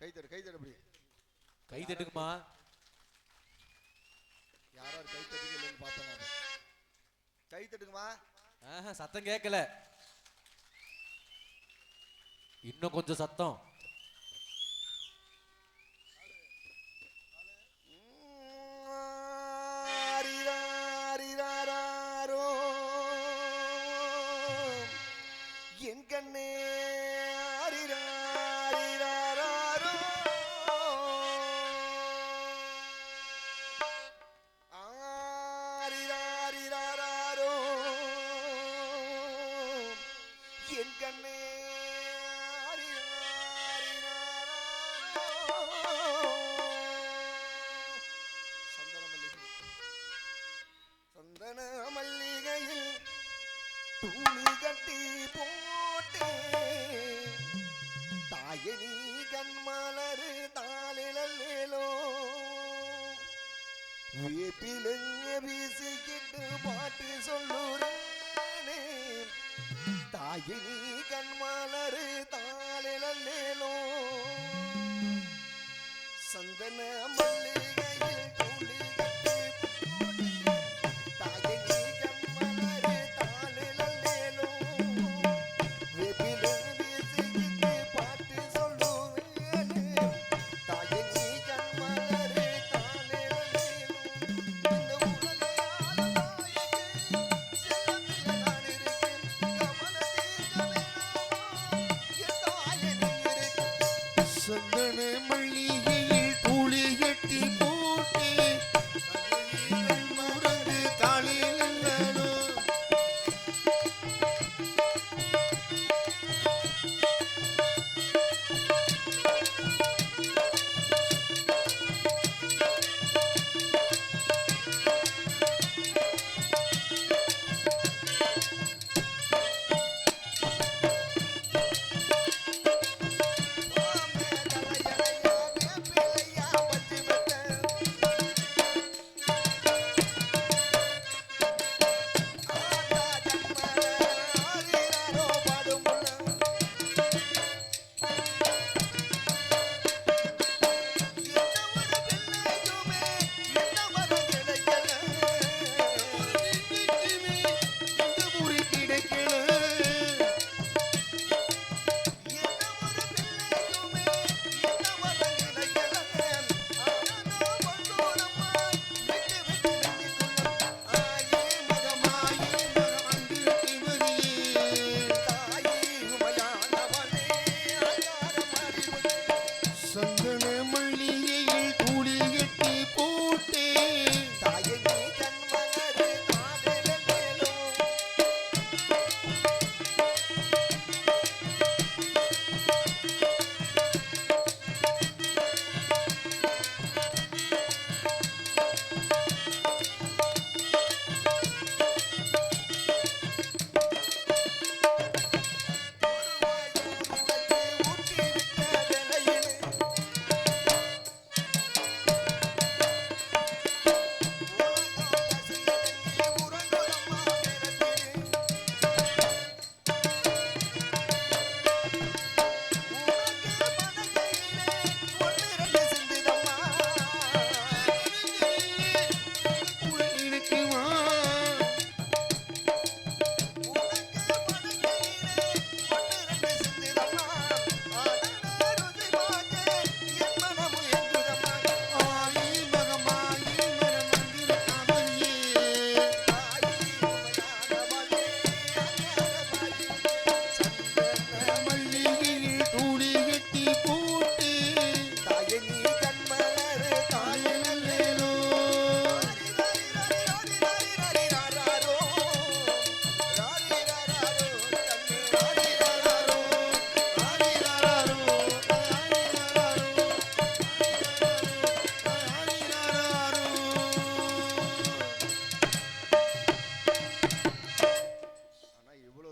கை தட்டு கை தட்டு அப்படி. கை தட்டுக்குமா? யாராவது கை தட்டுங்க இல்லைன்னு பார்த்தேன் கை தட்டுக்குமா? ஆஹா, சத்தம் கேட்கல. இன்னும் கொஞ்சம் சத்தம். துணி கட்டி போட்டு தாயனி கண்மலரு தாளிலோ வேப்பிலங்க வீசிக்கிட்டு பாட்டு சொல்லுறேனே. தாயினி கண்மலரு தாளிலோ சந்தன சந்தன மல்லி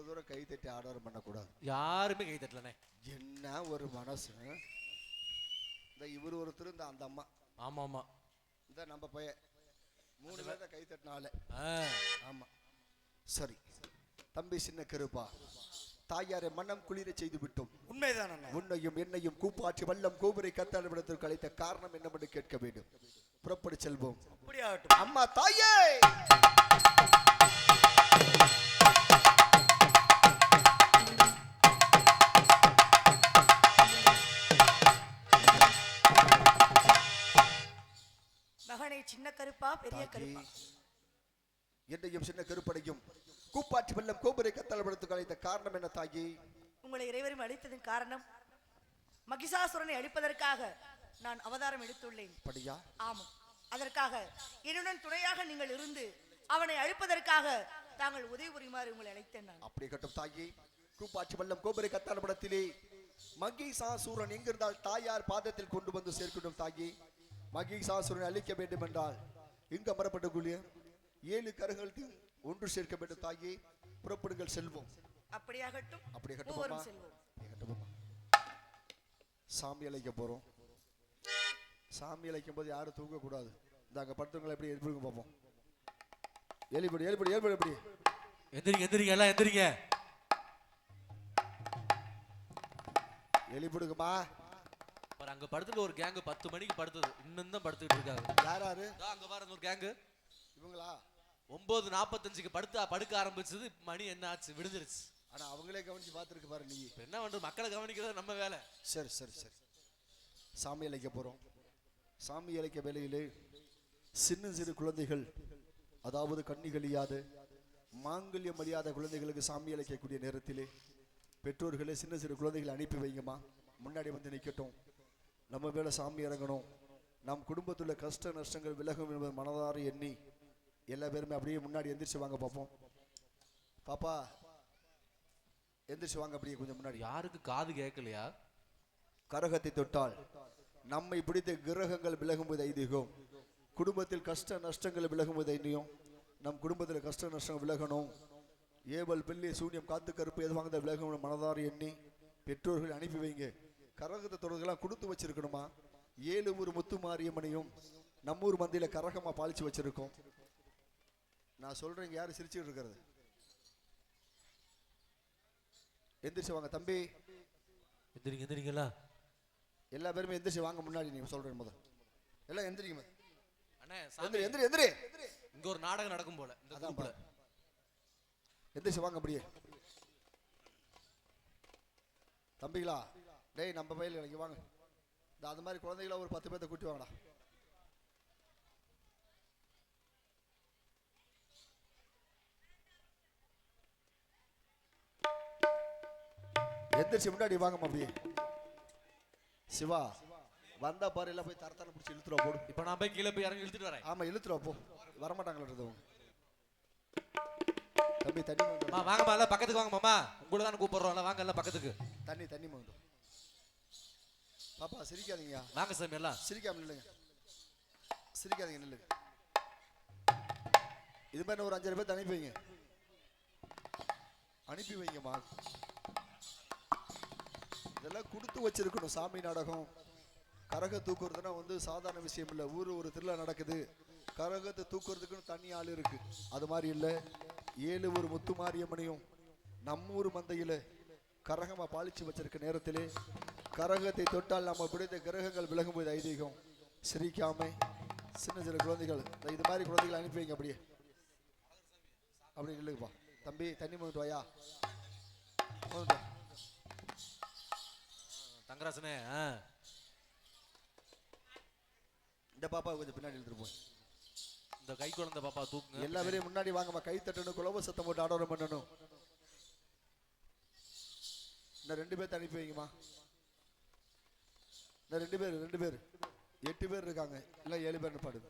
தூரம் கை தட்டி ஆர்டர் பண்ணக்கூடாது. யாருமே கை தட்டலனே என்ன ஒரு மனசு? இந்த இவர் ஒருத்தர் இந்த அந்த அம்மா. ஆமா ஆமா இந்த நம்ம பையன். மூணு பேர் கை தட்டினாலே ஆமா. சரி. தம்பி சின்ன கருப்பா. தாயாரை மனம் குளிர செய்து விட்டோம். உண்மைதான் உன்னையும் என்னையும் கூப்பாற்றி வல்லம் கோபுரை கத்தாளிடத்திற்கு அழைத்த காரணம் என்னவென்று கேட்க வேண்டும். புறப்படி செல்வோம். அப்படி ஆகட்டும் அம்மா தாயே! கருப்பா பெரிய கருப்பா? என்னையும் சின்ன கருப்படையும் கூப்பாற்றி வல்லம் கோபுரை கத்தாளிடத்திற்கு அழைத்த காரணம் என்ன தாயே? உங்களை இறைவரும் அழித்ததன் காரணம் மகிஷாசுரனை அழிப்பதற்காக நான் அவதாரம் எடுத்துள்ளேன். படியா ஆமாம் அதற்காக என்னுடன் துணையாக நீங்கள் இருந்து அவனை அழிப்பதற்காக தாங்கள் உதவி புரியுமாறு உங்களை அழைத்தேன் நான். அப்படி கட்டும் தாயே. கூப்பாட்சி வல்லம் கோபுரை கத்தான படத்திலே மகிஷாசூரன் எங்கிருந்தால் தாயார் பாதத்தில் கொண்டு வந்து சேர்க்கணும் தாயே. மகிஷாசூரனை அழிக்க வேண்டும் என்றால் எங்க அமரப்பட்ட கூலிய ஏழு கரங்களையும் ஒன்று சேர்க்க வேண்டும் தாயே. புறப்படுங்கள் செல்வோம். அப்படியாகட்டும். அப்படி கட்டுமா மூவரும் செல்வோம். கட்டுமா சாமி அழைக்க போறோம். சாமி அழைக்கும் போது யாரும் தூங்க கூடாது இந்த அங்க படுத்தவங்களை எப்படி எழுப்பிடுங்க பார்ப்போம்? எழுப்பிடு எழுப்பிடு எழுப்பிடு எப்படி? எந்திரிங்க எந்திரிங்க எல்லாம் எந்திரிங்க. எழுப்பிடுங்கம்மா பாரு அங்க படுத்துட்டு ஒரு கேங்கு பத்து மணிக்கு படுத்தது. இன்னும் தான் படுத்துக்கிட்டு இருக்காங்க யார் யாரு? இதோ அங்க பாருங்க ஒரு கேங்கு இவங்களா? ஒன்பது நாற்பத்தஞ்சுக்கு படுத்து படுக்க ஆரம்பிச்சது மணி என்ன ஆச்சு? விடுஞ்சிருச்சு ஆனா அவங்களே கவனிச்சு பார்த்துருக்கு பாரு நீ. இப்ப என்ன பண்றது? மக்களை கவனிக்கிறது நம்ம வேலை. சரி சரி சரி. சாமி அழைக்க போறோம். சாமி அழைக்க வேலையிலே சின்ன சிறு குழந்தைகள் அதாவது கண்ணிகளியாத மாங்கல்யம் அழியாத குழந்தைகளுக்கு சாமி அழைக்கக்கூடிய நேரத்திலே பெற்றோர்களே சின்ன சிறு குழந்தைகளை அனுப்பி வைங்கம்மா. முன்னாடி வந்து நிற்கட்டும் நம்ம மேல சாமி இறங்கணும். நம் குடும்பத்துள்ள கஷ்ட நஷ்டங்கள் விலகும் என்பது மனதார எண்ணி எல்லா பேருமே அப்படியே முன்னாடி எந்திரிச்சு வாங்க பார்ப்போம் பாப்பா எந்திரிச்சு வாங்க அப்படியே கொஞ்சம் முன்னாடி. யாருக்கு காது கேட்கலையா? கரகத்தை தொட்டால். நம்மை பிடித்த கிரகங்கள் விலகும்போது ஐதீகம் குடும்பத்தில் கஷ்ட நஷ்டங்கள் விலகும்போது ஐதீகம் நம் குடும்பத்தில் கஷ்ட நஷ்டம் விலகணும். ஏவல் பிள்ளை சூன்யம் காத்து கருப்பு எது வாங்க விலகணும் மனதார எண்ணி பெற்றோர்கள் அனுப்பி வைங்க. கரகத்தை தொடர்கள்லாம் கொடுத்து வச்சிருக்கணுமா? ஏழு ஊர் முத்து மாரியம்மனையும் நம்மூர் மந்தியில கரகமா பாலிச்சு வச்சிருக்கோம். நான் சொல்றேன் யாரு சிரிச்சுட்டு இருக்கிறது? எந்திரிச்சு வாங்க தம்பி. எந்திரிங்க எந்திரிங்களா எல்லா பேருமே எந்திரிச்சு வாங்க முன்னாடி நீங்க சொல்றேன் முதல். எல்லாம் எந்திரிங்க. அண்ணே எந்திரி எந்திரி எந்திரி. இங்க ஒரு நாடகம் நடக்கும் போல அதான் குரூப்ல. எந்திரிச்சு வாங்க அப்படியே. தம்பிகளா டேய் நம்ம பையில இங்க வாங்க. இந்த அது மாதிரி குழந்தைகள ஒரு பத்து பேர்த்த கூட்டி வாங்கடா. எந்திரிச்சு முன்னாடி வாங்கம்மா அப்படியே சிவா வந்தா பாரு எல்லாம் போய் தரத்தான பிடிச்சி இழுத்துருவா போடு. இப்ப நான் போய் கீழே போய் இறங்கி இழுத்துட்டு வரேன். ஆமா இழுத்துருவா போ. வரமாட்டாங்களா தம்பி தண்ணி வாங்கம்மா எல்லாம் பக்கத்துக்கு வாங்க மாமா. உங்களை தானே கூப்பிடுறோம். வாங்க எல்லாம் பக்கத்துக்கு. தண்ணி தண்ணி மோந்து பாப்பா சிரிக்காதீங்க வாங்க சாமி எல்லாம். சிரிக்காம நில்லுங்க. சிரிக்காதீங்க நில்லுங்க. இது மாதிரி ஒரு அஞ்சாறு பேர் அனுப்பி வைங்க. அனுப்பி வைங்கம்மா. இதெல்லாம் கொடுத்து வச்சிருக்கணும் சாமி நாடகம். கரக தூக்குறதுனா வந்து சாதாரண விஷயம் இல்லை. ஊர் ஒரு திருவிழா நடக்குது. கரகத்தை தூக்குறதுக்குன்னு தனி ஆள் இருக்கு. அது மாதிரி இல்லை. ஏழு ஒரு முத்து மாரியம்மனையும் நம்ம ஊர் மந்தையில் கரகமா பாலிச்சு வச்சிருக்க நேரத்திலே கரகத்தை தொட்டால் நம்ம பிடித்த கிரகங்கள் விலகும்போது ஐதீகம். சிரிக்காம சின்ன சின்ன குழந்தைகள் இது மாதிரி குழந்தைகளை அனுப்பி வைங்க அப்படியே. அப்படி இல்லைப்பா தம்பி தண்ணி மோந்துட்டு வாயா. தங்கராசனே இந்த பாப்பா கொஞ்சம் பின்னாடி போய் இந்த கை குழந்தை பாப்பா தூக்குங்க. எல்லா பேரையும் முன்னாடி வாங்கம்மா. கை தட்டணும் குலவ சத்தம் போட்டு ஆடோரம் பண்ணணும். இந்த ரெண்டு பேர்த்த அனுப்பி வைங்கம்மா. இந்த ரெண்டு பேர் ரெண்டு பேர். எட்டு பேர் இருக்காங்க. இல்லை ஏழு பேர் பாடுங்க